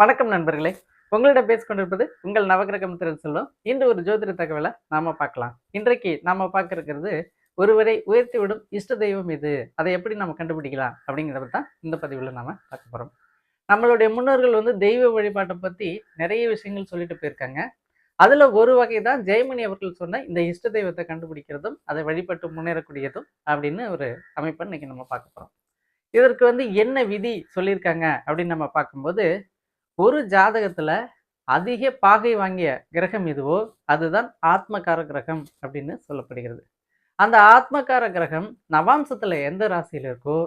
வணக்கம் நண்பர்களே. உங்களிடம் பேசிக்கொண்டிருப்பது உங்கள் நவகிரகம் திறன் செல்வம் இன்று ஒரு ஜோதிட தகவலை நாம பார்க்கலாம். இன்றைக்கு நாம பார்க்க இருக்கிறது ஒருவரை உயர்த்தி விடும் இஷ்ட தெய்வம் இது அதை எப்படி நம்ம கண்டுபிடிக்கலாம் அப்படிங்கிறத தான் இந்த பதிவில் நாம பார்க்க போறோம். நம்மளுடைய முன்னோர்கள் வந்து தெய்வ வழிபாட்டை பத்தி நிறைய விஷயங்கள் சொல்லிட்டு போயிருக்காங்க. அதுல ஒரு வகை தான் ஜெயமணி அவர்கள் சொன்ன இந்த இஷ்ட தெய்வத்தை கண்டுபிடிக்கிறதும் அதை வழிபட்டு முன்னேறக்கூடியதும் அப்படின்னு ஒரு அமைப்பை இன்னைக்கு நம்ம பார்க்க போறோம். இதற்கு வந்து என்ன விதி சொல்லியிருக்காங்க அப்படின்னு நம்ம பார்க்கும்போது ஒரு ஜாதகத்துல அதிக பாகை வாங்கிய கிரகம் எதுவோ அதுதான் ஆத்மகார கிரகம் அப்படின்னு சொல்லப்படுகிறது. அந்த ஆத்மகார கிரகம் நவாம்சத்துல எந்த ராசியில் இருக்கோ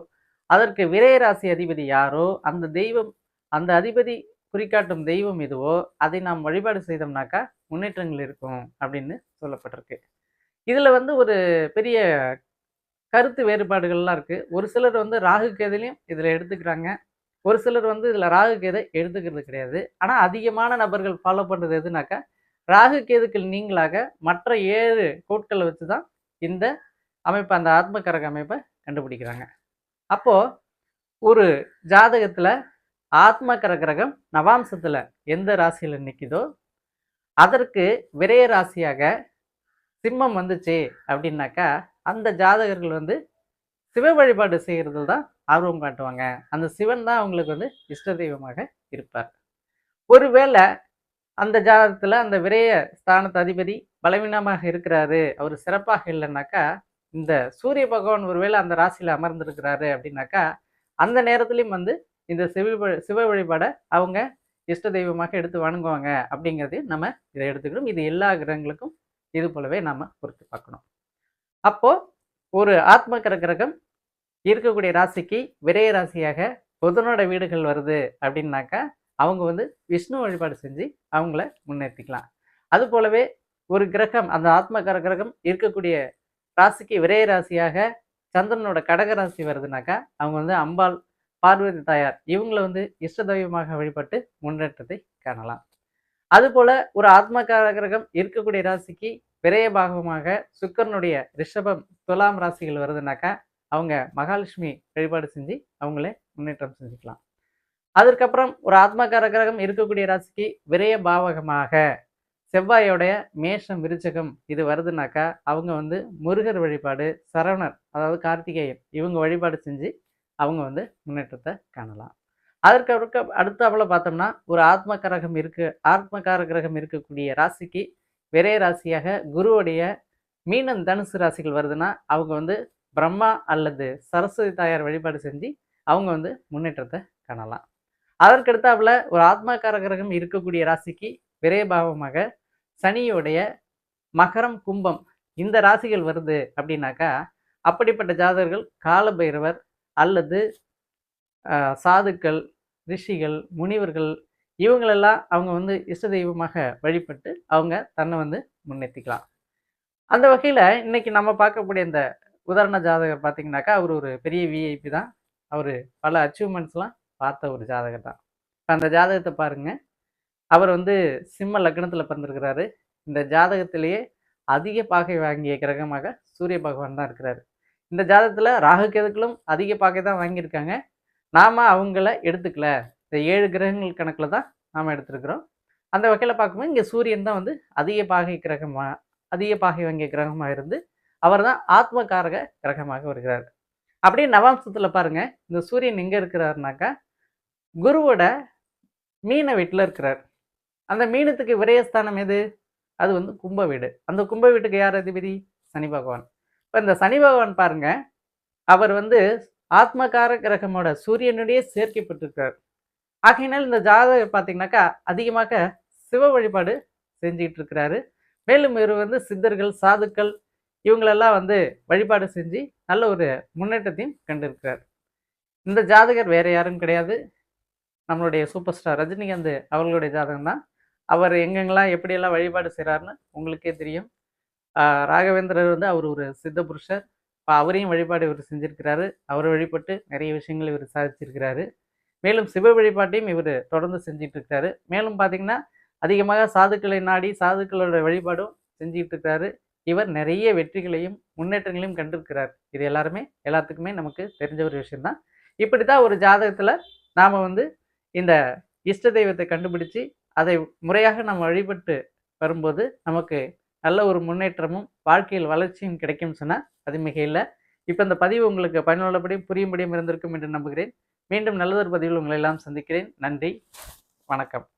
அதற்கு விரய ராசி அதிபதி யாரோ அந்த தெய்வம் அந்த அதிபதி குறிக்காட்டும் தெய்வம் எதுவோ அதை நாம் வழிபாடு செய்தோம்னாக்கா முன்னேற்றங்கள் இருக்கும் அப்படின்னு சொல்லப்பட்டிருக்கு. இதுல வந்து ஒரு பெரிய கருத்து வேறுபாடுகள்லாம் இருக்கு. ஒரு சிலர் வந்து ராகு கேதுலையும் இதுல எடுத்துக்கிறாங்க. ஒரு சிலர் வந்து இதில் ராகு கேதை எடுத்துக்கிறது கிடையாது. ஆனால் அதிகமான நபர்கள் ஃபாலோ பண்ணுறது எதுனாக்கா ராகு கேதுக்கள் நீங்களாக மற்ற ஏழு கோட்களை வச்சு தான் இந்த அமைப்பு அந்த ஆத்மகரக அமைப்பை கண்டுபிடிக்கிறாங்க. அப்போது ஒரு ஜாதகத்தில் ஆத்மகர கிரகம் நவாம்சத்தில் எந்த ராசியில் நிற்கிதோ அதற்கு விரைய ராசியாக சிம்மம் வந்துச்சு அப்படின்னாக்கா அந்த ஜாதகர்கள் வந்து சிவ வழிபாடு செய்கிறதில் தான் ஆர்வம் காட்டுவாங்க. அந்த சிவன் தான் அவங்களுக்கு வந்து இஷ்ட தெய்வமாக இருப்பார். ஒருவேளை அந்த ஜாதகத்தில் அந்த விரைய ஸ்தானத்து அதிபதி பலவீனமாக இருக்கிறாரு அவர் சிறப்பாக இல்லைன்னாக்கா இந்த சூரிய பகவான் ஒருவேளை அந்த ராசியில் அமர்ந்திருக்கிறாரு அப்படின்னாக்கா அந்த நேரத்துலையும் வந்து இந்த சிவ சிவ வழிபாடை அவங்க இஷ்ட தெய்வமாக எடுத்து வணங்குவாங்க அப்படிங்கிறதையும் நம்ம இதை எடுத்துக்கணும். இது எல்லா கிரகங்களுக்கும் இது போலவே நாம் பொறுத்து பார்க்கணும். அப்போது ஒரு ஆத்ம கிரகம் இருக்கக்கூடிய ராசிக்கு விரய ராசியாக புதனோட வீடுகள் வருது அப்படின்னாக்கா அவங்க வந்து விஷ்ணு வழிபாடு செஞ்சு அவங்கள முன்னேற்றிக்கலாம் அது போலவே ஒரு கிரகம் அந்த ஆத்ம கிரகம் இருக்கக்கூடிய ராசிக்கு விரய ராசியாக சந்திரனோட கடக ராசி வருதுனாக்கா அவங்க வந்து அம்பாள் பார்வதி தாயார் இவங்களை வந்து இஷ்ட தெய்வமாக வழிபட்டு முன்னேற்றத்தை காணலாம். அதுபோல ஒரு ஆத்மகார கிரகம் இருக்கக்கூடிய ராசிக்கு விரைய பாகமாக சுக்கரனுடைய ரிஷபம் துலாம் ராசிகள் வருதுனாக்கா அவங்க மகாலட்சுமி வழிபாடு செஞ்சு அவங்களே முன்னேற்றம் செஞ்சுக்கலாம். அதற்கப்புறம் ஒரு ஆத்மகார கிரகம் இருக்கக்கூடிய ராசிக்கு விரைய பாவகமாக செவ்வாயோடைய மேஷம் விருச்சகம் இது வருதுனாக்கா அவங்க வந்து முருகர் வழிபாடு சரவணர் அதாவது கார்த்திகேயன் இவங்க வழிபாடு செஞ்சு அவங்க வந்து முன்னேற்றத்தை காணலாம். அதற்கு அடுக்க அடுத்தாப்புல பார்த்தோம்னா ஒரு ஆத்ம கரகம் இருக்கு ஆத்மகார கிரகம் இருக்கக்கூடிய ராசிக்கு விரைய ராசியாக குருவுடைய மீனம் தனுசு ராசிகள் வருதுன்னா அவங்க வந்து பிரம்மா அல்லது சரஸ்வதி தாயார் வழிபாடு செஞ்சு அவங்க வந்து முன்னேற்றத்தை காணலாம். அதற்கடுத்தாப்புல ஒரு ஆத்மகார கிரகம் இருக்கக்கூடிய ராசிக்கு விரயபாவமாக சனியுடைய மகரம் கும்பம் இந்த ராசிகள் வருது அப்படின்னாக்கா அப்படிப்பட்ட ஜாதகர்கள் காலபைரவர் அல்லது சாதுக்கள் ரிஷிகள் முனிவர்கள் இவங்களெல்லாம் அவங்க வந்து இஷ்ட தெய்வமாக வழிபட்டு அவங்க தன்னை வந்து முன்னேற்றிக்கலாம் அந்த வகையில் இன்னைக்கு நம்ம பார்க்கக்கூடிய இந்த உதாரண ஜாதகர் பார்த்தீங்கன்னாக்கா அவர் ஒரு பெரிய விஐபி தான். அவர் பல அச்சீவ்மெண்ட்ஸ்லாம் பார்த்த ஒரு ஜாதகர் தான். அந்த ஜாதகத்தை பாருங்க. அவர் வந்து சிம்ம லக்னத்தில் பிறந்திருக்கிறாரு. இந்த ஜாதகத்திலேயே அதிக பாகை வாங்கிய கிரகமாக சூரிய பகவான் தான் இருக்கிறாரு. இந்த ஜாதகத்தில் ராகு கேதுக்களும் அதிக பாகை தான் வாங்கியிருக்காங்க. நாம் அவங்கள எடுத்துக்கல. இந்த ஏழு கிரகங்கள் கணக்கில் தான் நாம் எடுத்துருக்குறோம். அந்த வகையில் பார்க்கும்போது இங்கே சூரியன் தான் வந்து அதிக பாகை கிரகமாக அதிக பாகை வங்கிய கிரகமாக இருந்து அவர் தான் ஆத்மகாரக கிரகமாக வருகிறார். அப்படியே நவாம்சத்தில் பாருங்கள் இந்த சூரியன் எங்கே இருக்கிறாருனாக்கா குருவோட மீன வீட்டில் இருக்கிறார். அந்த மீனத்துக்கு விரயஸ்தானம் எது? அது வந்து கும்ப வீடு. அந்த கும்ப வீட்டுக்கு யார் அதிபதி? சனி பகவான். இப்போ இந்த சனி பகவான் பாருங்க. அவர் வந்து ஆத்மகார கிரகமோட சூரியனுடைய சேர்க்கப்பட்டிருக்கிறார் ஆகையினால் இந்த ஜாதகர் பார்த்தீங்கன்னாக்கா அதிகமாக சிவ வழிபாடு செஞ்சுக்கிட்டு இருக்கிறாரு. மேலும் இவர் வந்து சித்தர்கள் சாதுக்கள் இவங்களெல்லாம் வந்து வழிபாடு செஞ்சு நல்ல ஒரு முன்னேற்றத்தையும் கண்டிருக்கிறார். இந்த ஜாதகர் வேற யாரும் கிடையாது. நம்மளுடைய சூப்பர் ஸ்டார் ரஜினிகாந்த் அவர்களுடைய ஜாதகம் தான். அவர் எங்கெங்கெல்லாம் எப்படியெல்லாம் வழிபாடு செய்கிறாருன்னு உங்களுக்கே தெரியும். ராகவேந்திரர் வந்து அவர் ஒரு சித்த புருஷர். இப்போ அவரையும் வழிபாடு இவர் செஞ்சுருக்கிறாரு. அவர் வழிபட்டு நிறைய விஷயங்கள் இவர் சாதிச்சிருக்கிறாரு. மேலும் சிவ வழிபாட்டையும் இவர் தொடர்ந்து செஞ்சுட்டு இருக்காரு மேலும் பார்த்தீங்கன்னா அதிகமாக சாதுக்களை நாடி சாதுக்களோட வழிபாடும் செஞ்சுக்கிட்டு இருக்காரு இவர் நிறைய வெற்றிகளையும் முன்னேற்றங்களையும் கண்டிருக்கிறார். இது எல்லாருமே எல்லாத்துக்குமே நமக்கு தெரிஞ்ச ஒரு விஷயம்தான். இப்படி தான் ஒரு ஜாதகத்தில் நாம் வந்து இந்த இஷ்ட தெய்வத்தை கண்டுபிடிச்சு அதை முறையாக நம்ம வழிபட்டு வரும்போது நமக்கு நல்ல ஒரு முன்னேற்றமும் வாழ்க்கையில் வளர்ச்சியும் கிடைக்கும் சொன்னால் அது மிக இல்லை இப்போ இந்த பதிவு உங்களுக்கு பயனுள்ளபடியும் புரியும்படியும் இருந்திருக்கும் என்று நம்புகிறேன். மீண்டும் நல்லதொரு பதிவில் உங்களை எல்லாம் சந்திக்கிறேன். நன்றி. வணக்கம்.